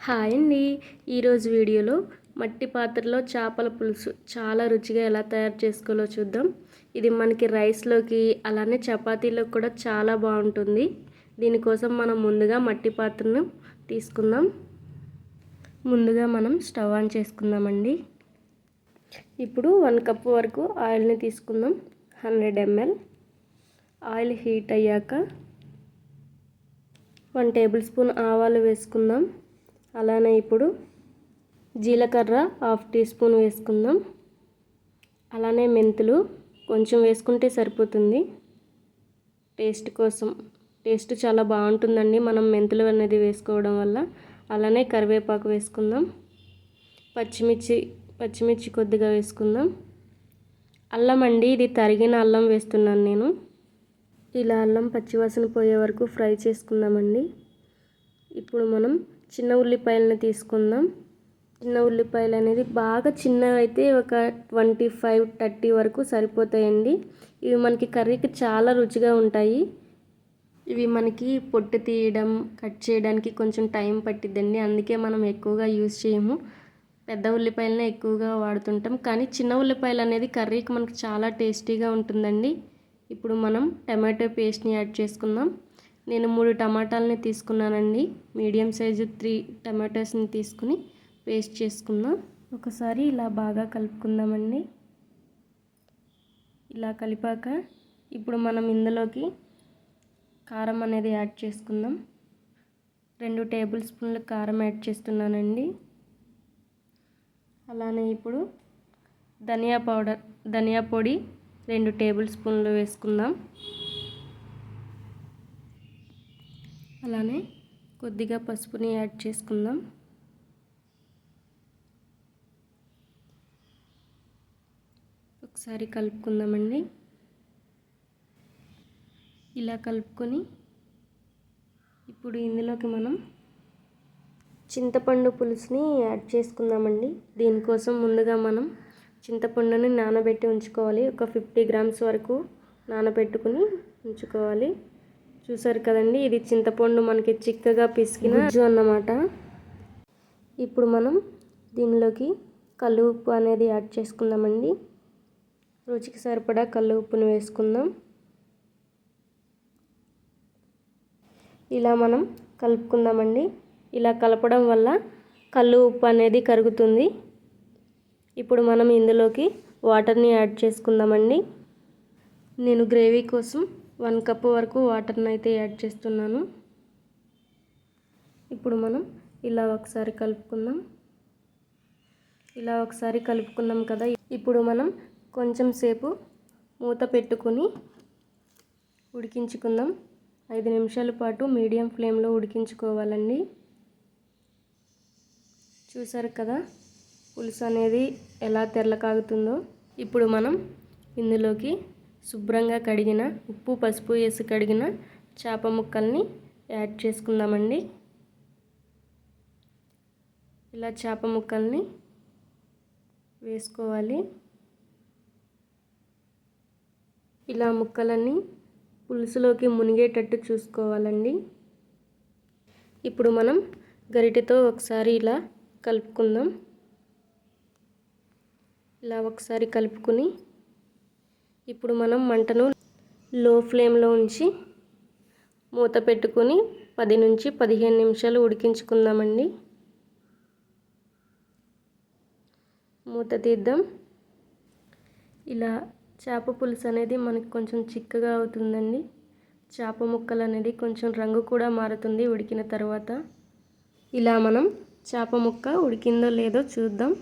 Hi అండి. ఈరోజు వీడియోలో మట్టి పాత్రలో చేపల పులుసు చాలా రుచిగా ఎలా తయారు చేసుకోవాలో చూద్దాం. ఇది మనకి రైస్లోకి అలానే చపాతీలోకి కూడా చాలా బాగుంటుంది. దీనికోసం మనం ముందుగా మట్టి పాత్రను తీసుకుందాం. ముందుగా మనం స్టవ్ ఆన్ చేసుకుందామండి. ఇప్పుడు వన్ కప్ వరకు ఆయిల్ని తీసుకుందాం. Hundred ML. ఆయిల్ హీట్ అయ్యాక వన్ టేబుల్ స్పూన్ ఆవాలు వేసుకుందాం. అలానే ఇప్పుడు జీలకర్ర హాఫ్ టీ స్పూన్ వేసుకుందాం. అలానే మెంతులు కొంచెం వేసుకుంటే సరిపోతుంది. టేస్ట్ కోసం. టేస్ట్ చాలా బాగుంటుందండి మనం మెంతులు అనేది వేసుకోవడం వల్ల. అలానే కరివేపాకు వేసుకుందాం. పచ్చిమిర్చి పచ్చిమిర్చి కొద్దిగా వేసుకుందాం. అల్లం అండి ఇది తరిగిన అల్లం వేస్తున్నాను నేను. ఇలా అల్లం పచ్చివాసన పోయే వరకు ఫ్రై చేసుకుందామండి. ఇప్పుడు మనం చిన్న ఉల్లిపాయలను తీసుకుందాం. చిన్న ఉల్లిపాయలు అనేది బాగా చిన్నవి అయితే ఒక ట్వంటీ ఫైవ్ థర్టీ వరకు సరిపోతాయండి. ఇవి మనకి కర్రీకి చాలా రుచిగా ఉంటాయి. ఇవి మనకి పొట్టు తీయడం కట్ చేయడానికి కొంచెం టైం పట్టిద్దండి. అందుకే మనం ఎక్కువగా యూజ్ చేయము. పెద్ద ఉల్లిపాయలనే ఎక్కువగా వాడుతుంటాం. కానీ చిన్న ఉల్లిపాయలు అనేది కర్రీకి మనకి చాలా టేస్టీగా ఉంటుందండి. ఇప్పుడు మనం టమాటో పేస్ట్ని యాడ్ చేసుకుందాం. నేను మూడు టమాటాలని తీసుకున్నానండి. మీడియం సైజు త్రీ టమాటోస్ని తీసుకుని పేస్ట్ చేసుకుందాం. ఒకసారి ఇలా బాగా కలుపుకుందామండి. ఇలా కలిపాక ఇప్పుడు మనం ఇందులోకి కారం అనేది యాడ్ చేసుకుందాం. రెండు టేబుల్ స్పూన్ల కారం యాడ్ చేస్తున్నానండి. అలానే ఇప్పుడు ధనియా పౌడర్ ధనియా పొడి రెండు టేబుల్ స్పూన్లు వేసుకుందాం. అలానే కొద్దిగా పసుపుని యాడ్ చేసుకుందాం. ఒకసారి కలుపుకుందామండి. ఇలా కలుపుకొని ఇప్పుడు ఇందులోకి మనం చింతపండు పులుసుని యాడ్ చేసుకుందామండి. దీనికోసం ముందుగా మనం చింతపండుని నానబెట్టి ఉంచుకోవాలి. ఒక ఫిఫ్టీ గ్రామ్స్ వరకు నానబెట్టుకుని ఉంచుకోవాలి. చూసారు కదండి ఇది చింతపండు మనకి చిక్కగా పిసికిన గుజ్జు అన్నమాట. ఇప్పుడు మనం దీనిలోకి కల్లు ఉప్పు అనేది యాడ్ చేసుకుందామండి. రుచికి సరిపడా కల్లు ఉప్పును వేసుకుందాం. ఇలా మనం కలుపుకుందామండి. ఇలా కలపడం వల్ల కల్లు ఉప్పు అనేది కరుగుతుంది. ఇప్పుడు మనం ఇందులోకి వాటర్ని యాడ్ చేసుకుందామండి. నేను గ్రేవీ కోసం వన్ కప్ వరకు వాటర్ని అయితే యాడ్ చేస్తున్నాను. ఇప్పుడు మనం ఇలా ఒకసారి కలుపుకుందాం. ఇలా ఒకసారి కలుపుకున్నాం కదా. ఇప్పుడు మనం కొంచెం సేపు మూత పెట్టుకుని ఉడికించుకుందాం. ఐదు నిమిషాల పాటు మీడియం ఫ్లేమ్లో ఉడికించుకోవాలండి. చూసారు కదా పులుసు అనేది ఎలా తెల్లకాగుతుందో ఇప్పుడు మనం ఇందులోకి శుభ్రంగా కడిగిన ఉప్పు పసుపు వేసి కడిగిన చేప ముక్కల్ని యాడ్ చేసుకుందామండి. ఇలా చేప ముక్కల్ని వేసుకోవాలి. ఇలా ముక్కలన్నీ పులుసులోకి మునిగేటట్టు చూసుకోవాలండి. ఇప్పుడు మనం గరిటెతో ఒకసారి ఇలా కలుపుకుందాం. ఇలా ఒకసారి కలుపుకుని ఇప్పుడు మనం మంటను లో ఫ్లేమ్లో ఉంచి మూత పెట్టుకొని పది నుంచి పదిహేను నిమిషాలు ఉడికించుకుందామండి. మూత తీద్దాం. ఇలా చేప పులుసు అనేది మనకి కొంచెం చిక్కగా అవుతుందండి. చేప ముక్కలు అనేది కొంచెం రంగు కూడా మారుతుంది ఉడికిన తర్వాత. ఇలా మనం చేప ముక్క ఉడికిందో లేదో చూద్దాం.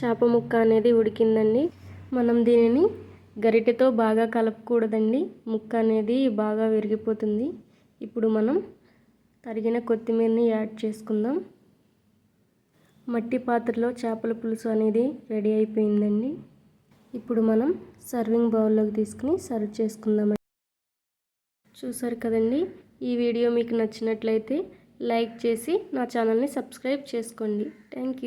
చేప ముక్క అనేది ఉడికిందండి. మనం దీనిని గరిటెతో బాగా కలపకూడదండి. ముక్క అనేది బాగా విరిగిపోతుంది. ఇప్పుడు మనం తరిగిన కొత్తిమీరని యాడ్ చేసుకుందాం. మట్టి పాత్రలో చేపల పులుసు అనేది రెడీ అయిపోయిందండి. ఇప్పుడు మనం సర్వింగ్ బౌల్లోకి తీసుకుని సర్వ్ చేసుకుందాం. చూసారు కదండి? ఈ వీడియో మీకు నచ్చినట్లయితే లైక్ చేసి నా ఛానల్ని సబ్స్క్రైబ్ చేసుకోండి. Thank you.